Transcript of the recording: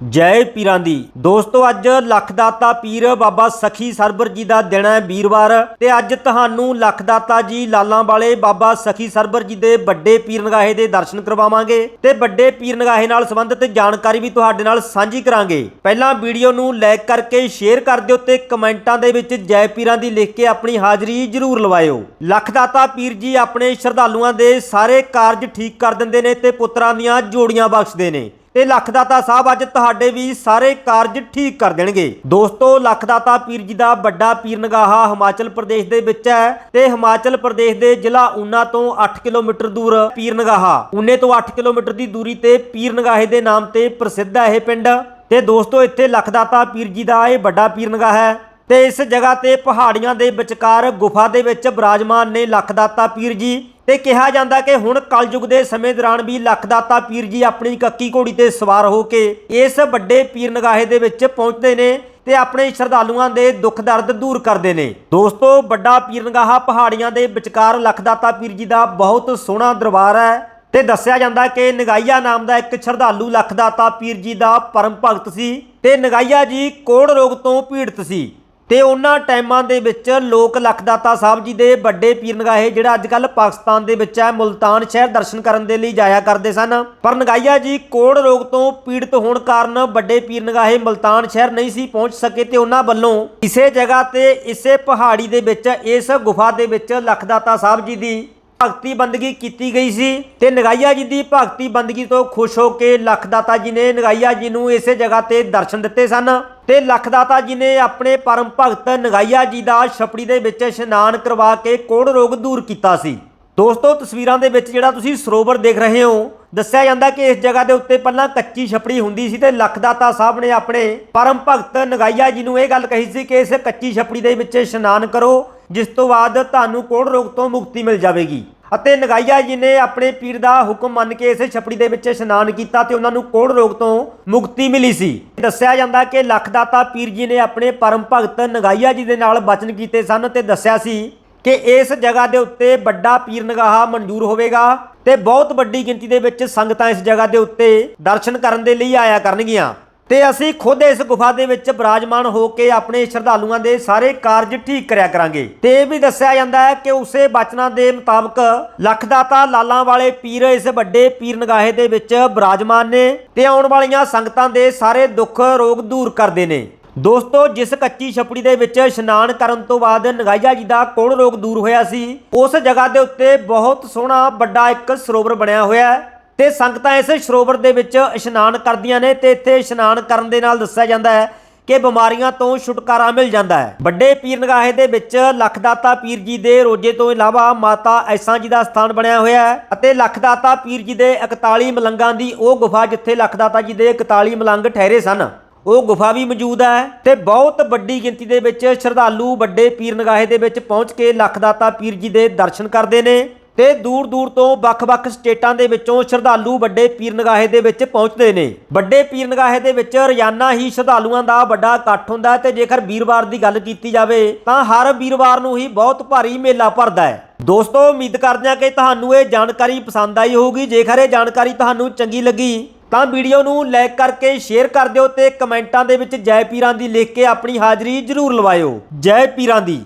ਜੈ ਪੀਰਾਂ ਦੀ। ਦੋਸਤੋ, ਅੱਜ ਲੱਖਦਾਤਾ ਪੀਰ ਬਾਬਾ ਸਖੀ ਸਰਬਰ ਜੀ ਦਾ ਦਿਨ ਹੈ ਵੀਰਵਾਰ ਤੇ ਅੱਜ ਤੁਹਾਨੂੰ ਲੱਖਦਾਤਾ ਜੀ ਲਾਲਾਂ ਵਾਲੇ ਬਾਬਾ ਸਖੀ ਸਰਬਰ ਜੀ ਦੇ ਵੱਡੇ ਪੀਰ ਨਗਾਹੇ ਦੇ ਦਰਸ਼ਨ ਕਰਵਾਵਾਂਗੇ ਤੇ ਵੱਡੇ ਪੀਰ ਨਗਾਹੇ ਨਾਲ ਸੰਬੰਧਿਤ ਜਾਣਕਾਰੀ ਵੀ ਤੁਹਾਡੇ ਨਾਲ ਸਾਂਝੀ ਕਰਾਂਗੇ। ਪਹਿਲਾਂ ਵੀਡੀਓ ਨੂੰ ਲਾਈਕ ਕਰਕੇ ਸ਼ੇਅਰ ਕਰ ਦਿਓ ਤੇ ਕਮੈਂਟਾਂ ਦੇ ਵਿੱਚ ਜੈ ਪੀਰਾਂ ਦੀ ਲਿਖ ਕੇ ਆਪਣੀ ਹਾਜ਼ਰੀ ਜ਼ਰੂਰ ਲਵਾਇਓ। ਲੱਖਦਾਤਾ ਪੀਰ ਜੀ ਆਪਣੇ ਸ਼ਰਧਾਲੂਆਂ ਦੇ ਸਾਰੇ ਕਾਰਜ ਠੀਕ ਕਰ ਦਿੰਦੇ ਨੇ ਤੇ ਪੁੱਤਰਾਂ ਦੀਆਂ ਜੋੜੀਆਂ ਬਖਸ਼ਦੇ ਨੇ। ਤੇ ਲੱਖਦਾਤਾ ਸਾਹਿਬ ਅੱਜ ਤੁਹਾਡੇ ਵੀ ਸਾਰੇ ਕਾਰਜ ਠੀਕ ਕਰ ਦੇਣਗੇ। ਦੋਸਤੋ ਲੱਖਦਾਤਾ ਪੀਰ ਜੀ ਦਾ ਵੱਡਾ ਪੀਰ ਨਗਾਹਾ ਹਿਮਾਚਲ ਪ੍ਰਦੇਸ਼ ਦੇ ਵਿੱਚ ਹੈ ਤੇ ਹਿਮਾਚਲ ਪ੍ਰਦੇਸ਼ ਦੇ ਜ਼ਿਲ੍ਹਾ ਊਨਾ ਤੋਂ 8 ਕਿਲੋਮੀਟਰ ਦੂਰ ਪੀਰ ਨਗਾਹਾ। ਊਨੇ ਤੋਂ 8 ਕਿਲੋਮੀਟਰ ਦੀ ਦੂਰੀ ਤੇ ਪੀਰ ਨਗਾਹੇ ਦੇ ਨਾਮ ਤੇ ਪ੍ਰਸਿੱਧ ਹੈ ਇਹ ਪਿੰਡ। ਤੇ ਦੋਸਤੋ, ਇੱਥੇ ਲੱਖਦਾਤਾ ਪੀਰ ਜੀ ਦਾ ਇਹ ਵੱਡਾ ਪੀਰ ਨਗਾਹਾ ਹੈ ਤੇ ਇਸ ਜਗ੍ਹਾ ਤੇ ਪਹਾੜੀਆਂ ਦੇ ਵਿਚਕਾਰ ਗੁਫਾ ਦੇ ਵਿੱਚ ਬਿਰਾਜਮਾਨ ਨੇ ਲੱਖਦਾਤਾ ਪੀਰ ਜੀ ਤੇ ਕਿਹਾ ਜਾਂਦਾ ਕਿ ਹੁਣ ਕਲਯੁਗ ਦੇ ਸਮੇਂ ਦੌਰਾਨ ਵੀ ਲੱਖਦਾਤਾ ਪੀਰ ਜੀ ਆਪਣੀ ਕੱਕੀ ਘੋੜੀ ਤੇ ਸਵਾਰ ਹੋ ਕੇ ਇਸ ਵੱਡੇ ਪੀਰ ਨਗਾਹੇ ਦੇ ਵਿੱਚ ਪਹੁੰਚਦੇ ਨੇ ਤੇ ਆਪਣੇ ਸ਼ਰਧਾਲੂਆਂ ਦੇ ਦੁੱਖ ਦਰਦ ਦੂਰ ਕਰਦੇ ਨੇ। ਦੋਸਤੋ, ਵੱਡਾ ਪੀਰ ਨਗਾਹਾ ਪਹਾੜੀਆਂ ਦੇ ਵਿਚਕਾਰ ਲੱਖਦਾਤਾ ਪੀਰ ਜੀ ਦਾ ਬਹੁਤ ਸੋਹਣਾ ਦਰਬਾਰ ਹੈ ਤੇ ਦੱਸਿਆ ਜਾਂਦਾ ਕਿ ਨਗਾਈਆ ਨਾਮ ਦਾ ਇੱਕ ਸ਼ਰਧਾਲੂ ਲੱਖਦਾਤਾ ਪੀਰ ਜੀ ਦਾ ਪਰਮ ਭਗਤ ਸੀ ਤੇ ਨਗਾਈਆ ਜੀ ਕੋੜ ਰੋਗ ਤੋਂ ਪੀੜਤ ਸੀ। ਤੇ ਉਹਨਾਂ ਟਾਈਮਾਂ ਦੇ ਵਿੱਚ ਲੋਕ ਲਖਦਾਤਾ ਸਾਹਿਬ ਜੀ ਦੇ ਵੱਡੇ ਪੀਰ ਨਗਾਹੇ ਜਿਹੜਾ ਅੱਜ ਕੱਲ ਪਾਕਿਸਤਾਨ ਦੇ ਵਿੱਚ ਹੈ, ਮੁਲਤਾਨ ਸ਼ਹਿਰ ਦਰਸ਼ਨ ਕਰਨ ਦੇ ਲਈ ਜਾਇਆ ਕਰਦੇ ਸਨ। ਪਰ ਨਗਾਇਆ ਜੀ ਕੋੜ ਰੋਗ ਤੋਂ ਪੀੜਤ ਹੋਣ ਕਾਰਨ ਵੱਡੇ ਪੀਰ ਨਗਾਹੇ ਮੁਲਤਾਨ ਸ਼ਹਿਰ ਨਹੀਂ ਸੀ ਪਹੁੰਚ ਸਕੇ ਤੇ ਉਹਨਾਂ ਵੱਲੋਂ ਇਸੇ ਜਗ੍ਹਾ ਤੇ ਇਸੇ ਪਹਾੜੀ ਦੇ ਵਿੱਚ, ਇਸ ਗੁਫਾ ਦੇ ਵਿੱਚ ਲਖਦਾਤਾ ਸਾਹਿਬ ਜੀ ਦੀ ਭਗਤੀ ਬੰਦਗੀ ਕੀਤੀ ਗਈ ਸੀ ਤੇ ਨਗਾਈਆ ਜੀ ਦੀ ਭਗਤੀ ਬੰਦਗੀ ਤੋਂ ਖੁਸ਼ ਹੋ ਕੇ ਲਖਦਾਤਾ ਜੀ ਨੇ ਨਗਾਈਆ ਜੀ ਨੂੰ ਇਸੇ ਜਗ੍ਹਾ ਤੇ ਦਰਸ਼ਨ ਦਿੱਤੇ ਸਨ ਤੇ ਲਖਦਾਤਾ ਜੀ ਨੇ ਆਪਣੇ ਪਰਮ ਭਗਤ ਨਗਾਈਆ ਜੀ ਦਾ ਛਪੜੀ ਦੇ ਵਿੱਚ ਇਸ਼ਨਾਨ ਕਰਵਾ ਕੇ ਕੋੜ ਰੋਗ ਦੂਰ ਕੀਤਾ ਸੀ। ਦੋਸਤੋ, ਤਸਵੀਰਾਂ ਦੇ ਵਿੱਚ ਜਿਹੜਾ ਤੁਸੀਂ ਸਰੋਵਰ ਦੇਖ ਰਹੇ ਹੋ, ਦੱਸਿਆ ਜਾਂਦਾ ਕਿ ਇਸ ਜਗ੍ਹਾ ਦੇ ਉੱਤੇ ਪਹਿਲਾਂ ਕੱਚੀ ਛਪੜੀ ਹੁੰਦੀ ਸੀ ਤੇ ਲਖਦਾਤਾ ਸਾਹਿਬ ਨੇ ਆਪਣੇ ਪਰਮ ਭਗਤ ਨਗਾਈਆ ਜੀ ਨੂੰ ਇਹ ਗੱਲ ਕਹੀ ਸੀ ਕਿ ਇਸ ਕੱਚੀ ਛਪੜੀ ਦੇ ਵਿੱਚ ਇਸ਼ਨਾਨ ਕਰੋ, ਜਿਸ ਤੋਂ ਬਾਅਦ ਤੁਹਾਨੂੰ ਕੋੜ ਰੋਗ ਤੋਂ ਮੁਕਤੀ ਮਿਲ ਜਾਵੇਗੀ। ਅਤੇ ਨਗਾਈਆ ਜੀ ਨੇ ਆਪਣੇ ਪੀਰ ਦਾ ਹੁਕਮ ਮੰਨ ਕੇ ਇਸੇ ਛਪੜੀ ਦੇ ਵਿੱਚ ਇਸ਼ਨਾਨ ਕੀਤਾ ਤੇ ਉਹਨਾਂ ਨੂੰ ਕੋੜ ਰੋਗ ਤੋਂ ਮੁਕਤੀ ਮਿਲੀ ਸੀ। ਦੱਸਿਆ ਜਾਂਦਾ ਕਿ ਲਖਦਾਤਾ ਪੀਰ ਜੀ ਨੇ ਆਪਣੇ ਪਰਮ ਭਗਤ ਨਗਾਈਆ ਜੀ ਦੇ ਨਾਲ ਬਚਨ ਕੀਤੇ ਸਨ ਤੇ ਦੱਸਿਆ ਸੀ ਕਿ ਇਸ ਜਗ੍ਹਾ ਦੇ ਉੱਤੇ ਵੱਡਾ ਪੀਰ ਨਗਾਹਾ ਮਨਜ਼ੂਰ ਹੋਵੇਗਾ ਤੇ ਬਹੁਤ ਵੱਡੀ ਗਿਣਤੀ ਦੇ ਵਿੱਚ ਸੰਗਤਾਂ ਇਸ ਜਗ੍ਹਾ ਦੇ ਉੱਤੇ ਦਰਸ਼ਨ ਕਰਨ ਦੇ ਲਈ ਆਇਆ ਕਰਨਗੀਆਂ। ਤੇ ਅਸੀਂ ਖੁਦ ਇਸ ਗੁਫਾ ਦੇ ਵਿੱਚ ਬਿਰਾਜਮਾਨ ਹੋ ਕੇ ਆਪਣੇ ਸ਼ਰਧਾਲੂਆਂ ਦੇ ਸਾਰੇ ਕਾਰਜ ਠੀਕ ਕਰਿਆ ਕਰਾਂਗੇ। ਤੇ ਇਹ ਵੀ ਦੱਸਿਆ ਜਾਂਦਾ ਹੈ ਕਿ ਉਸੇ ਬਚਨਾਂ ਦੇ ਮੁਤਾਬਕ ਲੱਖਦਾਤਾ ਲਾਲਾਂ ਵਾਲੇ ਪੀਰ ਇਸ ਵੱਡੇ ਪੀਰ ਨਗਾਹੇ ਦੇ ਵਿੱਚ ਬਿਰਾਜਮਾਨ ਨੇ ਤੇ ਆਉਣ ਵਾਲੀਆਂ ਸੰਗਤਾਂ ਦੇ ਸਾਰੇ ਦੁੱਖ ਰੋਗ ਦੂਰ ਕਰਦੇ ਨੇ। ਦੋਸਤੋ, ਜਿਸ ਕੱਚੀ ਛਪੜੀ ਦੇ ਵਿੱਚ ਇਸ਼ਨਾਨ ਕਰਨ ਤੋਂ ਬਾਅਦ ਨਗਾਈਆ ਜੀ ਦਾ ਕੋੜ ਰੋਗ ਦੂਰ ਹੋਇਆ ਸੀ, ਉਸ ਜਗ੍ਹਾ ਦੇ ਉੱਤੇ ਬਹੁਤ ਸੋਹਣਾ ਵੱਡਾ ਇੱਕ ਸਰੋਵਰ ਬਣਿਆ ਹੋਇਆ ਹੈ। ਤੇ ਸੰਗਤਾਂ ਇਸ ਸਰੋਵਰ ਦੇ ਵਿੱਚ ਇਸ਼ਨਾਨ ਕਰਦੀਆਂ ਨੇ ਤੇ ਇੱਥੇ ਇਸ਼ਨਾਨ ਕਰਨ ਦੇ ਨਾਲ ਦੱਸਿਆ ਜਾਂਦਾ ਹੈ ਕਿ ਬਿਮਾਰੀਆਂ ਤੋਂ ਛੁਟਕਾਰਾ ਮਿਲ ਜਾਂਦਾ ਹੈ। ਵੱਡੇ ਪੀਰ ਨਗਾਹੇ ਦੇ ਵਿੱਚ ਲਖਦਾਤਾ ਪੀਰ ਜੀ ਦੇ ਰੋਜੇ ਤੋਂ ਇਲਾਵਾ ਮਾਤਾ ਐਸਾਂ ਜੀ ਦਾ ਸਥਾਨ ਬਣਿਆ ਹੋਇਆ ਹੈ ਅਤੇ ਲਖਦਾਤਾ ਪੀਰ ਜੀ ਦੇ 41 ਮਲੰਗਾਂ ਦੀ ਉਹ ਗੁਫਾ ਜਿੱਥੇ ਲਖਦਾਤਾ ਜੀ ਦੇ 41 ਮਲੰਗ ਠਹਿਰੇ ਸਨ। ਉਹ ਗੁਫਾ ਵੀ ਮੌਜੂਦ ਹੈ ਤੇ ਬਹੁਤ ਵੱਡੀ ਗਿਣਤੀ ਦੇ ਵਿੱਚ ਸ਼ਰਧਾਲੂ ਵੱਡੇ ਪੀਰ ਨਗਾਹੇ ਦੇ ਵਿੱਚ ਪਹੁੰਚ ਕੇ ਲਖਦਾਤਾ ਪੀਰ ਜੀ ਦੇ ਦਰਸ਼ਨ ਕਰਦੇ ਨੇ। ਤੇ ਦੂਰ ਦੂਰ ਤੋਂ ਵੱਖ-ਵੱਖ ਸਟੇਟਾਂ ਦੇ ਵਿੱਚੋਂ ਸ਼ਰਧਾਲੂ ਵੱਡੇ ਪੀਰ ਨਗਾਹੇ ਦੇ ਵਿੱਚ ਪਹੁੰਚਦੇ ਨੇ। ਵੱਡੇ ਪੀਰ ਨਗਾਹੇ ਦੇ ਵਿੱਚ ਰੋਜ਼ਾਨਾ ਹੀ ਸ਼ਰਧਾਲੂਆਂ ਦਾ ਵੱਡਾ ਇਕੱਠ ਹੁੰਦਾ ਹੈ ਤੇ ਜੇਕਰ ਵੀਰਵਾਰ ਦੀ ਗੱਲ ਕੀਤੀ ਜਾਵੇ ਤਾਂ ਹਰ ਵੀਰਵਾਰ ਨੂੰ ਹੀ ਬਹੁਤ ਭਾਰੀ ਮੇਲਾ ਭਰਦਾ ਹੈ। ਦੋਸਤੋ, ਉਮੀਦ ਕਰਦੇ ਹਾਂ ਕਿ ਤੁਹਾਨੂੰ ਇਹ ਜਾਣਕਾਰੀ ਪਸੰਦ ਆਈ ਹੋਊਗੀ। ਜੇਕਰ ਇਹ ਜਾਣਕਾਰੀ ਤੁਹਾਨੂੰ ਚੰਗੀ ਲੱਗੀ ਤਾਂ ਵੀਡੀਓ ਨੂੰ ਲਾਈਕ ਕਰਕੇ ਸ਼ੇਅਰ ਕਰ ਦਿਓ ਤੇ ਕਮੈਂਟਾਂ ਦੇ ਵਿੱਚ ਜੈ ਪੀਰਾਂ ਦੀ ਲਿਖ ਕੇ ਆਪਣੀ ਹਾਜ਼ਰੀ ਜ਼ਰੂਰ ਲਵਾਇਓ। ਜੈ ਪੀਰਾਂ ਦੀ।